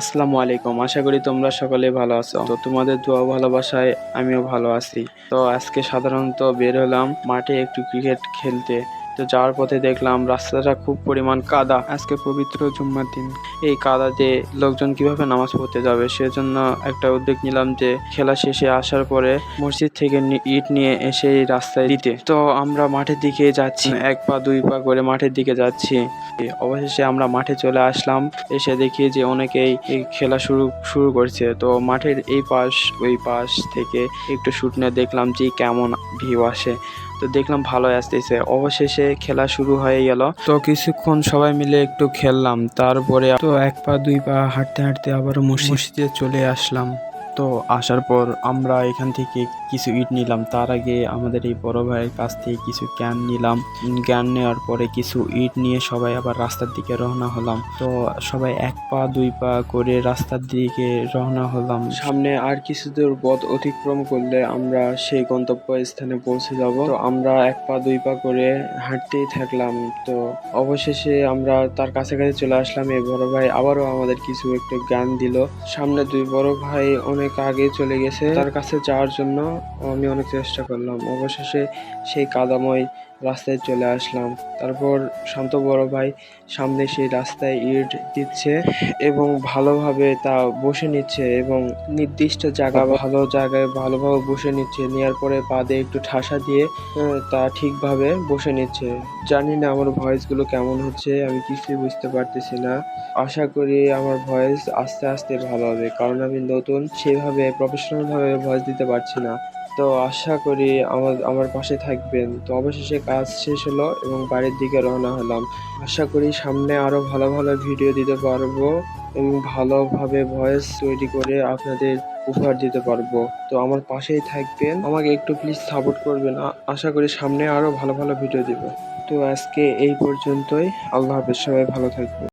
আসসালামু আলাইকুম। আশা করি তোমরা সকলে ভালো আছো। তো তোমাদের দোয়া ভালোবাসায় আমিও ভালো আছি। তো আজকে সাধারণত বের হলাম মাঠে একটু ক্রিকেট খেলতে। তো যাওয়ার পথে দেখলাম রাস্তাটা খুব পরিমাণ কাদা। আজকে পবিত্র জুম্মার দিন। এই কাদাতে লোকজন কীভাবে নামাজ পড়তে যাবে সেজন্য একটা উদ্যোগ নিলাম যে খেলা শেষে আসার পরে মসজিদ থেকে ইট নিয়ে এসে রাস্তায় দিতে। তো আমরা মাঠের দিকে যাচ্ছি। এক পা, দুই পা করে মাঠের দিকে যাচ্ছি। অবশেষে আমরা মাঠে চলে আসলাম। এসে দেখি যে অনেকেই খেলা শুরু শুরু করছে। তো মাঠের এই পাশ, ওই পাশ থেকে একটু শুট নিয়ে দেখলাম যে কেমন ভিউ আসে। তো দেখলাম ভালো আসতেছে। অবশেষে খেলা শুরু হয়ে গেল। তো কিছুক্ষণ সবাই মিলে একটু খেললাম। তারপরে তো এক পা, দুই পা হাঁটতে হাঁটতে আবার মসজিদে চলে আসলাম। তো আসার পর আমরা এখান থেকে কিছু ইট নিলাম। তার আগে আমাদের এই বড় ভাইয়ের কাছ থেকে কিছু জ্ঞান নিলাম। জ্ঞান নেওয়ার পরে কিছু ইট নিয়ে সবাই আবার রাস্তার দিকে রওনা হলাম। তো সবাই এক পা, দুই পা করে রাস্তার দিকে রওনা হলাম। সামনে আর কিছু দূর পথ অতিক্রম করলে আমরা সেই গন্তব্য স্থানে পৌঁছে যাব। তো আমরা এক পা, দুই পা করে হাঁটতেই থাকলাম। তো অবশেষে আমরা তার কাছাকাছি চলে আসলাম। এই বড় ভাই আবারও আমাদের কিছু একটু জ্ঞান দিল। সামনে দুই বড় ভাই অনেক আগে চলে গেছে। তার কাছে যাওয়ার জন্য আমি অনেক চেষ্টা করলাম। অবশেষে সেই কাদাময় রাস্তায় চলে আসলাম। তারপর শান্ত বড় ভাই সামনে সেই রাস্তায় ইট দিচ্ছে এবং ভালোভাবে তা বসে নিচ্ছে এবং নির্দিষ্ট জায়গা ভালো জায়গায় ভালোভাবে বসে নিচ্ছে। নেওয়ার পরে পাদে একটু ঠাসা দিয়ে তা ঠিকভাবে বসে নিচ্ছে। জানি না আমার ভয়েসগুলো কেমন হচ্ছে, আমি কিছুই বুঝতে পারতেছি না। আশা করি আমার ভয়েস আস্তে আস্তে ভালো হবে, কারণ আমি নতুন সেভাবে প্রফেশনালভাবে ভয়েস দিতে পারছি না। তো আশা করি আমার আমার পাশে থাকবেন। তো অবশেষে কাজ শেষ হলো এবং বাড়ির দিকে রওনা হলাম। আশা করি সামনে আরও ভালো ভালো ভিডিও দিতে পারব এবং ভালোভাবে ভয়েস তৈরি করে আপনাদের উপহার দিতে পারব। তো আমার পাশেই থাকবেন। আমাকে একটু প্লিজ সাপোর্ট করবেন। আশা করি সামনে আরও ভালো ভালো ভিডিও দিব। তো আজকে এই পর্যন্তই। আল্লাহ হাফেজ। সবাই ভালো থাকবেন।